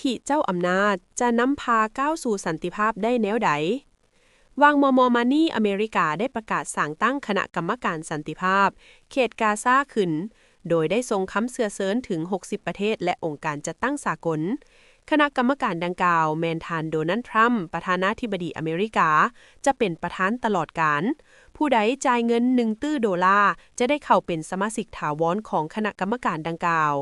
ฐิเจ้าอำนาจ จะนำพาก้าวสู่สันติภาพได้แนวใดวางมอมอมานี่อเมริกาได้ประกาศสั่งตั้งคณะกรรมการสันติภาพ เขตกาซาขึ้น โดยได้ทรงค้ำเสือเซินถึง 60 ประเทศ และองค์การจัดตั้งสากล คณะกรรมการดังกล่าว แมนทานโดนัลด์ทรัมป์ประธานาธิบดีอเมริกา จะเป็นประธานตลอดการ ผู้ใดจ่ายเงิน1ตื้อโดลาร์จะได้เข้าเป็นสมาชิกถาวรของคณะกรรมการดังกล่าว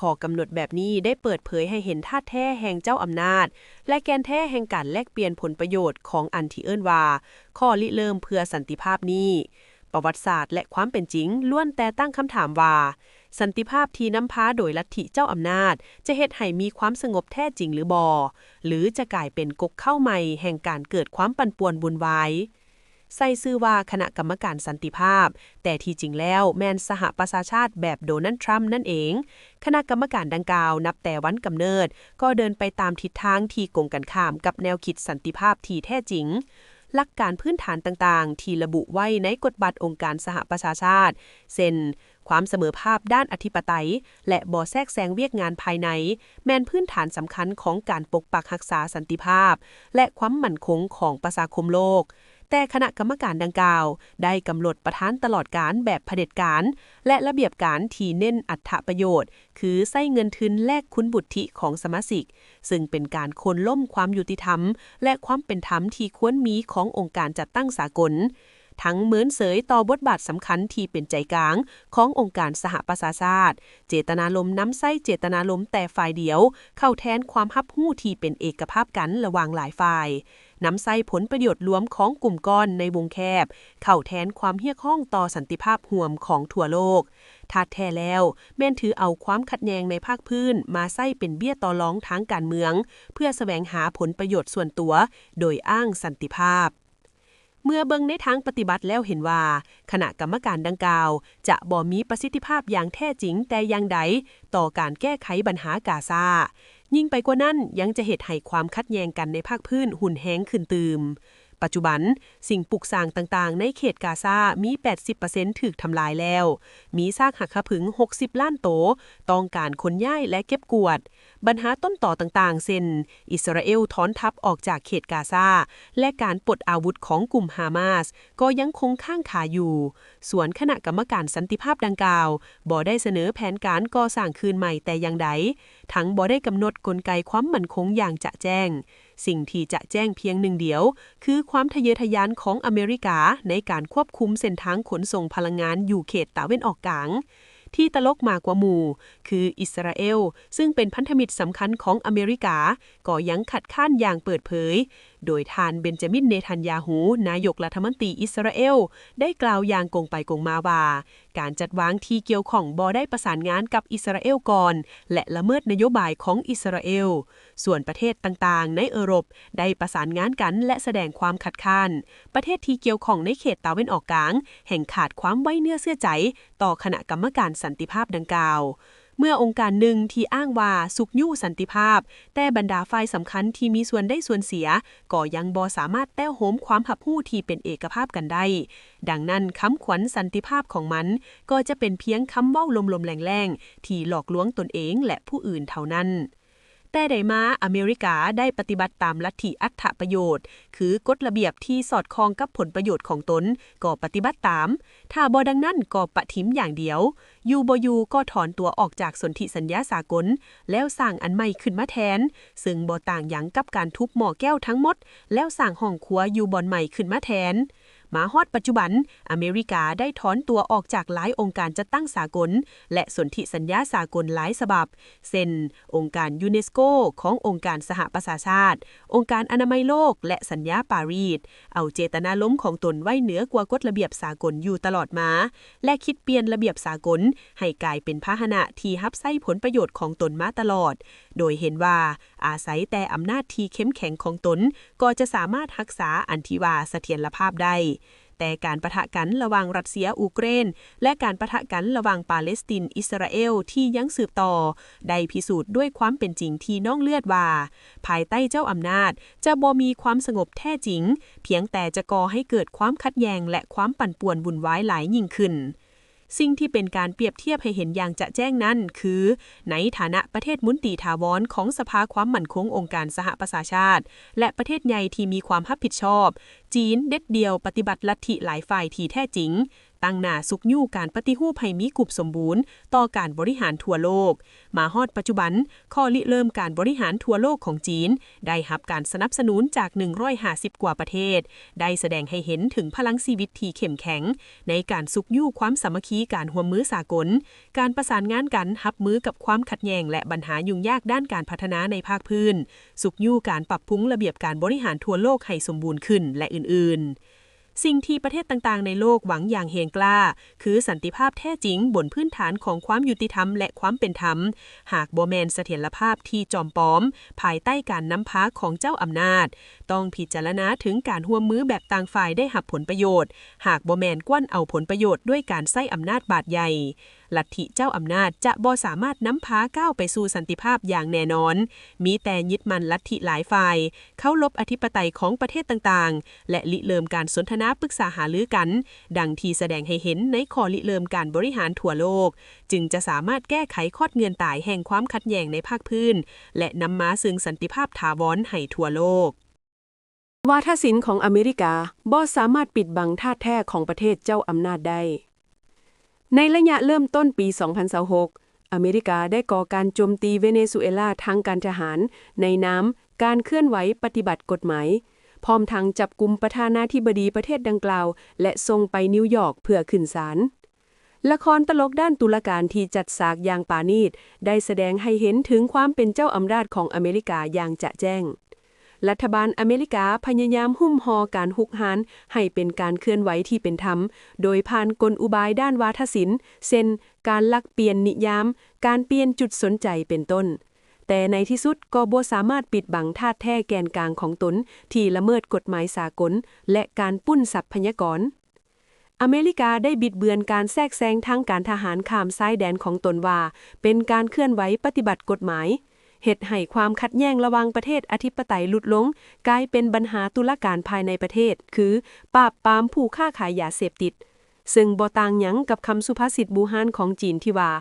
ขอกำหนดแบบนี้ได้เปิดเผยให้เห็นท่าแท้แห่งเจ้าอำนาจ และแกนแท้แห่งการแลกเปลี่ยนผลประโยชน์ของอันที่เอิ้นว่า ข้อริเริ่มเพื่อสันติภาพนี้ ประวัติศาสตร์และความเป็นจริงล้วนแต่ตั้งคำถามว่า สันติภาพที่นำพาโดยลัทธิเจ้าอำนาจ จะเฮ็ดให้มีความสงบแท้จริงหรือบอหรือจะกลายเป็นกกเข้าใหม่แห่งการเกิดความปั่นป่วนบุญวาย ใส่ชื่อว่าคณะกรรมการสันติภาพ แต่ที่จริงแล้วแมนสหประชาชาติแบบโดนัลด์ทรัมป์นั่นเอง คณะกรรมการดังกล่าวนับแต่วันกำเนิด ก็เดินไปตามทิศทางที่กงกันข้ามกับแนวคิดสันติภาพที่แท้จริงหลักการพื้นฐานต่างๆ ที่ระบุไว้ในกฎบัตรองค์การสหประชาชาติ เช่น ความเสมอภาพด้านอธิปไตย และบ่อแทรกแซงเวียกงานภายใน แมนพื้นฐานสำคัญของการปกปักรักษาสันติภาพ และความมั่นคงของประชาคมโลก แต่คณะกรรมการดังกล่าว ได้กำหนดประธานตลอดการแบบเผด็จการ และระเบียบการที่เน้นอัตประโยชน์ คือใส้เงินทุนแลกคุณบุตริของสมาชิก ซึ่งเป็นการคนล่มความยุติธรรม และความเป็นธรรมที่ควรมีขององค์การจัดตั้งสากลทั้งเหมือนเสยต่อบทบาทสำคัญที่เป็นใจกลางขององค์การสหประชาชาติ เจตนาลมน้ำไส้เจตนาลมแต่ฝ่ายเดียว เข้าแทนความฮับหู้ที่เป็นเอกภาพกันระหว่างหลายฝ่าย นำใส่ผลประโยชน์รวมของกลุ่มก้อนในวงแคบ เข้าแทนความเฮี้ยข้องต่อสันติภาพห่วมของทั่วโลกทัดแท้แล้ว แม่นถือเอาความขัดแย้งในภาคพื้น มาใส่เป็นเบี้ยต่อร้องทางการเมือง เพื่อแสวงหาผลประโยชน์ส่วนตัว โดยอ้างสันติภาพเมื่อเบิ่งในทางปฏิบัติแล้วเห็นว่า คณะกรรมการดังกล่าว จะบ่มีประสิทธิภาพอย่างแท้จริงแต่อย่างใด ต่อการแก้ไขปัญหากาซา ยิ่งไปกว่านั้นยังจะเหตุให้ความคัดแย้งกันในภาคพื้นหุ่นแห้งขึ้นตืม ปัจจุบัน สิ่งปลูกสร้างต่างๆ ในเขตกาซา มี 80%ถูกทำลายแล้ว มีซากหักขผึง 60 ล้านโต ต้องการคนย้ายและเก็บกวด ปัญหาต้นต่อต่างๆ เช่น อิสราเอลถอนทัพออกจากเขตกาซา และการปลดอาวุธของกลุ่มฮามาส ก็ยังคงข้างขาอยู่ ส่วนคณะกรรมการสันติภาพดังกล่าว บ่ได้เสนอแผนการก่อสร้างคืนใหม่แต่อย่างใด ทั้งบ่ได้กำหนดกลไกความมั่นคงอย่างจะแจ้ง สิ่งที่จะแจ้งเพียงหนึ่งเดียว คือความทะเยอทะยานของอเมริกาในการควบคุมเส้นทางขนส่งพลังงานอยู่เขตตะเวนออกกลางที่ตลกมากกว่าหมู่ คืออิสราเอล ซึ่งเป็นพันธมิตรสำคัญของอเมริกา ก็ยังขัดข้านอย่างเปิดเผยโดยทานเบนจามินเนทันยาหู นายกรัฐมนตรีอิสราเอล ได้กล่าวอย่างกงไปกงมาว่า การจัดวางที่เกี่ยวของบอได้ประสานงานกับอิสราเอลก่อน และละเมิดนโยบายของอิสราเอล ส่วนประเทศต่างๆ ในเอโรปได้ประสานงานกันและแสดงความขัดข้าน ประเทศที่เกี่ยวของในเขตตาเวนออกกลาง แห่งขาดความไว้เนื้อเสื้อใจ ต่อคณะกรรมการสันติภาพดังกล่าว เมื่อองค์การหนึ่งที่อ้างว่าสุกยู่สันติภาพ แต่บรรดาฝ่ายสำคัญที่มีส่วนได้ส่วนเสีย ก็ยังบอสามารถแต้วโหมความหับผู้ที่เป็นเอกภาพกันได้ ดังนั้นคำขวัญสันติภาพของมัน ก็จะเป็นเพียงคำเว้าลมๆแรงๆ ที่หลอกลวงตนเองและผู้อื่นเท่านั้น แต่ใดมาอเมริกาได้ปฏิบัติตามลัทธิอัตถประโยชน์ คือกฎระเบียบที่สอดคล้องกับผลประโยชน์ของตน ก็ปฏิบัติตาม ถ้าบอดังนั้นก็ปะทิมอย่างเดียวยูบยูก็ถอนตัวออกจากสนธิสัญญาสากล แล้วสร้างอันใหม่ขึ้นมาแทน ซึ่งบอต่างอย่างกับการทุบหม้อแก้วทั้งหมด แล้วสร้างห้องครัวยูบอนใหม่ขึ้นมาแทน มาฮอดปัจจุบัน อเมริกาได้ถอนตัวออกจากหลายองค์การจัดตั้งสากล และสนธิสัญญาสากลหลายฉบับเช่นองค์การยูเนสโกขององค์การสหประชาชาติ องค์การอนามัยโลก และสัญญาปารีสเอาเจตนาล้มของตนไว้เหนือกว่ากฎระเบียบสากลอยู่ตลอดมา และคิดเปลี่ยนระเบียบสากล ให้กลายเป็นพาหนะที่ฮับไส้ผลประโยชน์ของตนมาตลอด โดยเห็นว่าอาศัยแต่อำนาจที่เข้มแข็งของตน ก็จะสามารถรักษาอันทิวาเสถียรภาพได้ แต่การประทะกันระหว่างรัสเซียอูเครน และการประทะกันระหว่างปาเลสไตน์อิสราเอลที่ยังสืบต่อ ได้พิสูจน์ด้วยความเป็นจริงที่น้องเลือดว่า ภายใต้เจ้าอำนาจ จะบ่มีความสงบแท้จริง เพียงแต่จะก่อให้เกิดความขัดแย้งและความปั่นป่วนวุ่นวายหลายยิ่งขึ้น สิ่งที่เป็นการเปรียบเทียบให้เห็นอย่างจะแจ้งนั้น คือ ในฐานะประเทศมุนตีถาวรของสภาความมั่นคงองค์การสหประชาชาติ และประเทศใหญ่ที่มีความรับผิดชอบ จีนเด็ดเดียวปฏิบัติลัทธิหลายฝ่ายที่แท้จริง ตั้งหน้าสุกยู่การปฏิรูปให้มีกุบสมบูรณ์ ต่อการบริหารทั่วโลก มาฮอดปัจจุบัน ข้อริเริ่มการบริหารทั่วโลกของจีน ได้รับการสนับสนุนจาก 150 กว่าประเทศ ได้แสดงให้เห็นถึงพลังชีวิตที่เข้มแข็ง ในการสุกยู่ความสามัคคีการห่วมมือสากล การประสานงานกันหับมือกับความขัดแย้งและปัญหายุ่งยากด้านการพัฒนาในภาคพื้น สุกยู่การปรับปรุงระเบียบการบริหารทั่วโลกให้สมบูรณ์ขึ้นและอื่นๆ สิ่งที่ประเทศต่างๆ ในโลกหวังอย่างเฮียงกล้า คือสันติภาพแท้จริงบนพื้นฐานของความยุติธรรมและความเป็นธรรม หากบ่แมนเสถียรภาพที่จอมปลอม ภายใต้การน้ำพักของเจ้าอำนาจ ต้องพิจารณาถึงการห่วมมือแบบต่างฝ่ายได้หับผลประโยชน์ หากบ่แมนกว้นเอาผลประโยชน์ด้วยการใส้อำนาจบาดใหญ่ ลัทธิเจ้าอำนาจจะบ่สามารถนำพาก้าวไปสู่สันติภาพอย่างแน่นอน มีแต่ยึดมันลัทธิหลายฝ่าย เข้าลบอธิปไตยของประเทศต่างๆ และลิเริ่มการสนทนาปรึกษาหารือกัน ดังที่แสดงให้เห็นในข้อลิเริ่มการบริหารทั่วโลก จึงจะสามารถแก้ไขข้อเงื่อนตายแห่งความขัดแย้งในภาคพื้น และนำมาซึ่งสันติภาพถาวรให้ทั่วโลกวาทศิลป์ของอเมริกาบ่สามารถปิดบังท่าแท้ของประเทศเจ้าอำนาจได้ ในระยะเริ่มต้นปี 2026อเมริกาได้ก่อการโจมตีเวเนซุเอลาทางการทหาร ในน้ำการเคลื่อนไหวปฏิบัติกฎหมาย พร้อมทางจับกลุ่มประธานาธิบดีประเทศดังกล่าว และส่งไปนิวยอร์กเพื่อขึ้นศาลละครตลกด้านตุลาการที่จัดฉากอย่างปานีตได้แสดงให้เห็นถึงความเป็นเจ้าอำนาจของอเมริกาอย่างจะแจ้ง รัฐบาลอเมริกาพยายามหุ้มหอการหุกหานให้เป็นการเคลื่อนไหวที่เป็นธรรม โดยผ่านกลอุบายด้านวาทศิลป์เช่นการลักเปลี่ยนนิยาม การเปลี่ยนจุดสนใจเป็นต้น แต่ในที่สุดก็บ่สามารถปิดบังท่าแท้แกนกลางของตน ที่ละเมิดกฎหมายสากล และการปุ้นทรัพยากรอเมริกาได้บิดเบือนการแทรกแซงทางการทหารข้ามซ้ายแดนของตนว่า เป็นการเคลื่อนไหวปฏิบัติกฎหมาย เหตุให้ความขัดแย้งระหว่างประเทศอธิปไตยหลุดลง กลายเป็นปัญหาตุลาการภายในประเทศ คือปราบปรามผู้ค้าขายยาเสพติด ซึ่งบ่ต่างหยังกับคำสุภาษิตบูฮานของจีนที่ว่า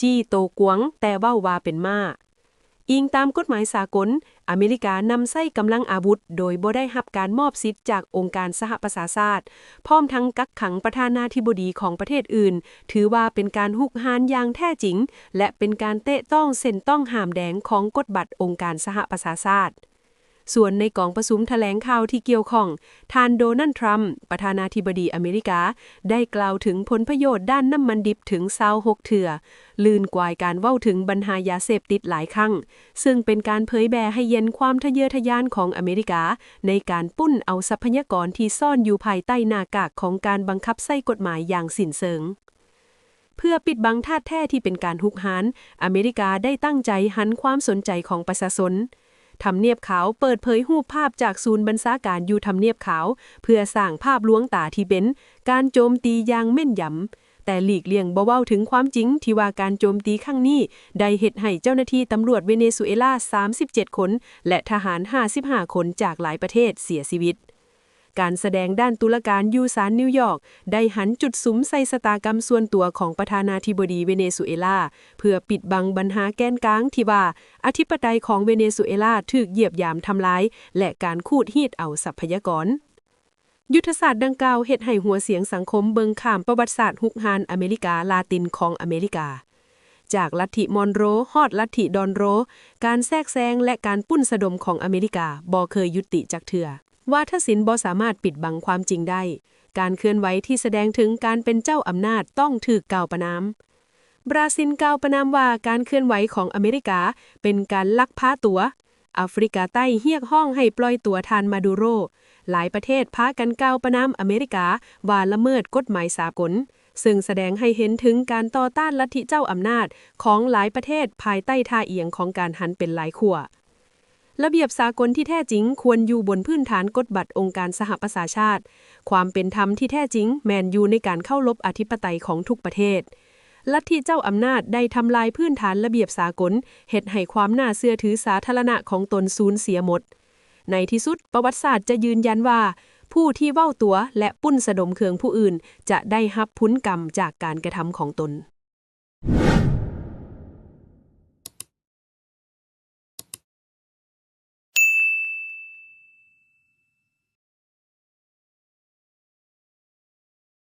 จี้โตกวง แต่เว้าว่าเป็นมา อิงตามกฎหมายสากล อเมริกานำใส้กำลังอาวุธ โดยบ่ได้หับการมอบสิทธิ์จากองค์การสหประชาชาติพร้อมทั้งกักขังประธานาธิบดีของประเทศอื่น ถือว่าเป็นการหุกหานอย่างแท้จริง และเป็นการเตะต้องเส้นต้องห้ามแดงของกฎบัตรองค์การสหประชาชาติ ส่วนในกองประสุมแถลงข่าวที่เกี่ยวข้องทานโดนัลด์ทรัมป์ประธานาธิบดีอเมริกา ได้กล่าวถึงผลประโยชน์ด้านน้ำมันดิบถึง26เถื่อ ลื่นกวายการเว้าถึงปัญหายาเสพติดหลายครั้ง ซึ่งเป็นการเผยแบ่ให้เย็นความทะเยอทะยานของอเมริกา ในการปุ้นเอาทรัพยากรที่ซ่อนอยู่ภายใต้หน้ากากของการบังคับใส่กฎหมายอย่างสิ้นเชิงเพื่อปิดบังท่าแท้ที่เป็นการหุกหานอเมริกาได้ตั้งใจหันความสนใจของประชาชน ทำเนียบขาวเปิดเผยรูปภาพจากศูนย์บรรณาการยูทำเนียบขาว เพื่อสร้างภาพลวงตาที่เป็น การโจมตีอย่างแม่นยำแต่หลีกเลี่ยงบ่เว้าถึงความจริง ที่ว่าการโจมตีครั้งนี้ ได้เหตุให้เจ้าหน้าที่ตำรวจเวเนซุเอลา 37 คน และทหาร 55 คนจากหลายประเทศเสียชีวิต การแสดงด้านตุลาการยูสารนิวยอร์กได้หันจุดสุมใส่สตากรรมส่วนตัวของประธานาธิบดีเวเนซุเอลา เพื่อปิดบังปัญหาแกนกลางที่ว่า อธิปไตยของเวเนซุเอลาถูกเหยียบยามทำลาย และการคูดฮีดเอาทรัพยากรยุทธศาสตร์ดังกล่าวเฮ็ดให้หัวเสียงสังคมเบิงข้ามประวัติศาสตร์ฮุกฮานอเมริกาลาตินของอเมริกา จากลัทธิมอนโรฮอดลัทธิดอนโร การแทรกแซงและการปุ้นสะดมของอเมริกาบ่เคยยุติจากเถื่อ ว่าทศิลป์บ่สามารถปิดบังความจริงได้ การเคลื่อนไหวที่แสดงถึงการเป็นเจ้าอำนาจต้องถูกกล่าวประนามบราซิลกล่าวประนามว่าการเคลื่อนไหวของอเมริกาเป็นการลักพาตัวแอฟริกาใต้เฮียกห้องให้ปล่อยตัวทานมาดูโร หลายประเทศพากันกล่าวประนามอเมริกาว่าละเมิดกฎหมายสากล ซึ่งแสดงให้เห็นถึงการต่อต้านลัทธิเจ้าอำนาจของหลายประเทศภายใต้ท่าเอียงของการหันเป็นหลายขั้ว ระเบียบสากลที่แท้จริงควรอยู่บนพื้นฐานกฎบัตรองค์การสหประชาชาติ ความเป็นธรรมที่แท้จริงแมนอยู่ในการเข้ารบอธิปไตยของทุกประเทศ ลัทธิเจ้าอำนาจได้ทำลายพื้นฐานระเบียบสากลเหตุให้ความน่าเชื่อถือสาธารณะของตนสูญเสียหมด ในที่สุดประวัติศาสตร์จะยืนยันว่า ผู้ที่เว้าตัวและปุ้นสะดมเคืองผู้อื่น จะได้รับพุ้นกรรมจากการกระทำของตน